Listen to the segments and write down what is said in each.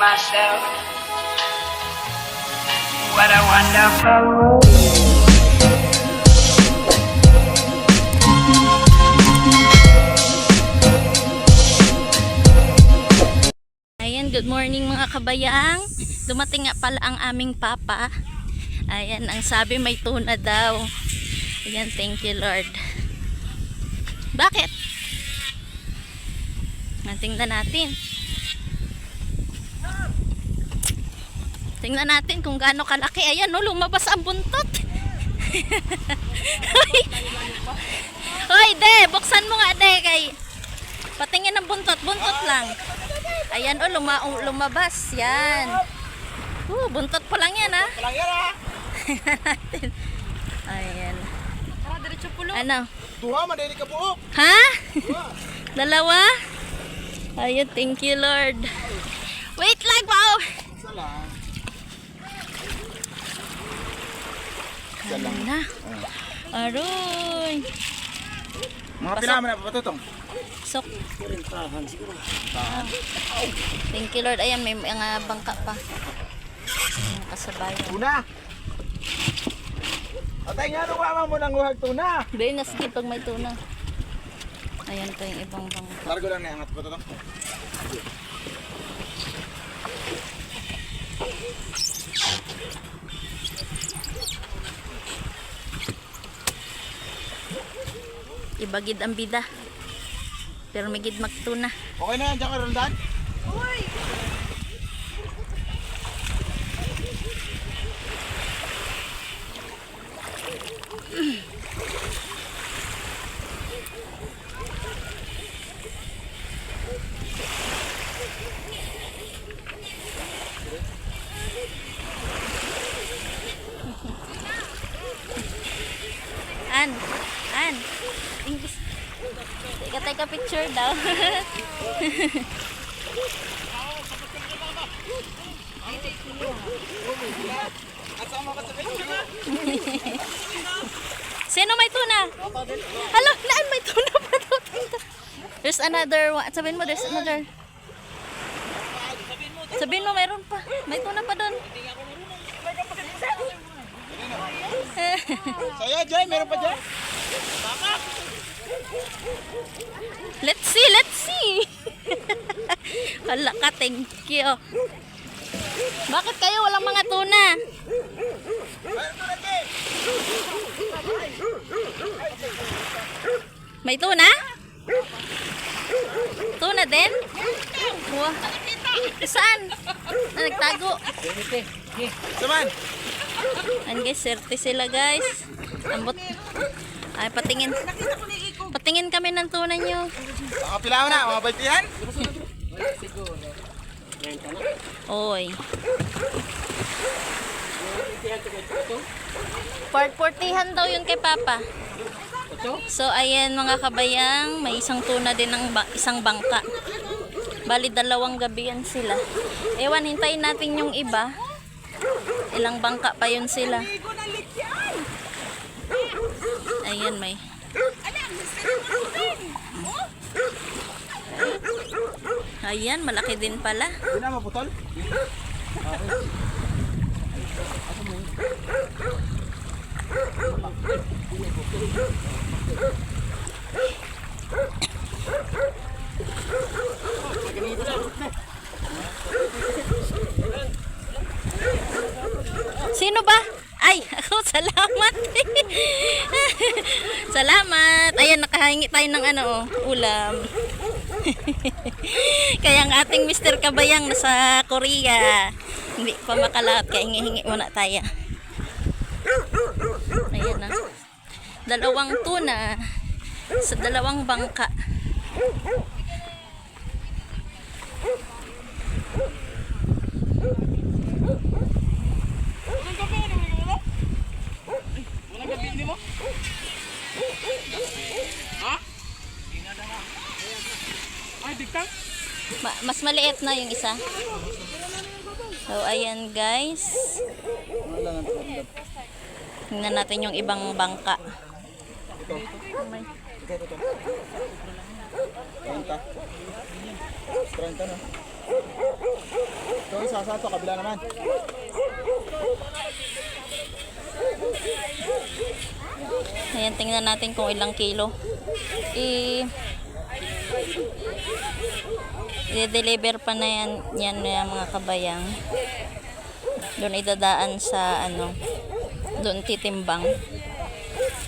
myself. What a wonderful world. Ayan, good morning mga kabayang. Dumating nga pala ang aming papa. Ayan, ang sabi may tuna daw. Ayan, thank you Lord. Bakit? Tingnan natin. Tingnan natin kung gaano kalaki. Ayan, no, lumabas ang buntot. Hoy, de, buksan mo nga, de, kay patingin ng buntot, buntot lang. Ayan, oh, luma um, lumabas. Yan. Uh, buntot pa lang yan, ha? Lang yan ah. Ayan. Tara, diretso pulo. Ano? Duha, madali ka buok. Ha? Dalawa? Ayun, thank you, Lord. Wait lang, wow! Isa lang. Ayan lang. na. Aroy. Mga pinaman na papatutong. Sok. Ah. Thank you, Lord. Ayan, may mga bangka pa. Ayan, kasabayan. Tuna. Atay nga nung mama mo nang huhag tuna. Bayo na sige pag may tuna. Ayan pa yung ibang bangka. Largo lang na angat papatutong. Ibagid ang bida. Pero may gid magtuna. Okay na yan, dyan ka rondan? An, picture daw. Sino may tuna? Hala, naan may tuna pa daw. There's another one. Sabihin mo, there's another. Sabihin mo, meron pa. May tuna pa doon. Saya, Jay, meron pa dyan? let's see, let's see. Hala ka, thank you. Bakit kayo walang mga tuna? May tuna? Tuna din? Wow. Saan? Ah, nagtago. Saman. Ayan guys, serte sila guys. Ambot. Ay, patingin. Patingin kami ng tuna nyo. Mga pilaw na, mga baltihan. Oy. Part 40 daw yun kay Papa. So ayan mga kabayang, may isang tuna din ng ba- isang bangka. Bali dalawang gabi yan sila. Ewan, hintayin natin yung iba. Ilang bangka pa yun sila. Ayan may. Ayan, malaki din pala. Hindi na maputol. Sino ba? Ay, ako, salamat. salamat. Ayan, nakahingi tayo ng ano, oh, ulam. kaya ang ating Mr. Kabayang nasa Korea. Hindi pa makalaot, kaya hingi-hingi muna tayo. Ayan na. Dalawang tuna sa dalawang bangka. Ma- mas maliit na yung isa. So, ayan guys. Tingnan natin yung ibang bangka. Ito. May- Ito, ito, ito. 30. 30 na. Doon sa sa to, kabila naman. Ayan, tingnan natin kung ilang kilo. I i-deliver pa na yan, yan yung mga kabayang. Doon idadaan sa ano, doon titimbang.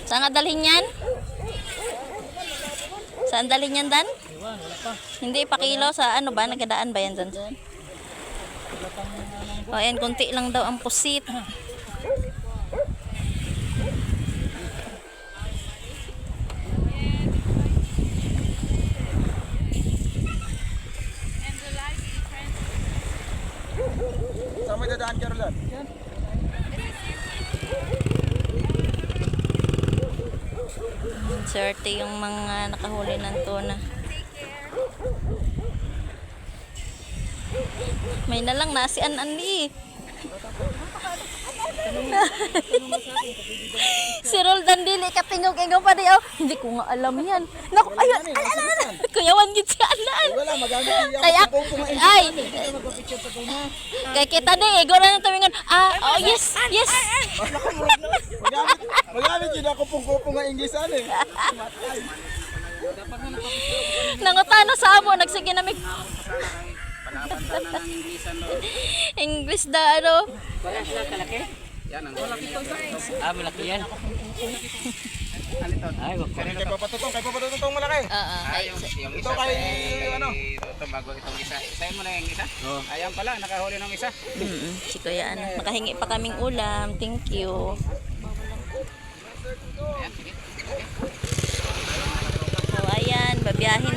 Saan nga dalhin yan? Saan dalhin yan, Dan? Hindi pa kilo sa ano ba? Nagadaan ba yan dyan? O, ayan, kunti lang daw ang pusit. Saan mo dadaan, Carolan? Swerte yung mga nakahuli ng tuna. May na lang na si An Anli. si Roldan dili ka tingog ingo pa di oh. Hindi ko nga alam yan. Naku, ayun, ay, Kuyawan gid si Alan. Wala, magamit yung Kaya, ay, kay kita di, ego na nang tumingon. Ah, oh, yes, yes. Magamit, magamit yun ako pong kupo nga English ano eh. Nangutano sa amo, nagsige na mig. English da ano. Ah, malaki yan. Ay, wag Kaya kay papatutong, kay papatutong malaki. Oo, kay Yung Ito isa kay, ano? Ito bago itong isa. Isayin mo na yung isa. Ayan pala, nakahuli ng isa. Mm, si Kuya ano. Nakahingi pa kaming ulam. Thank you. So, ayan. Babiyahin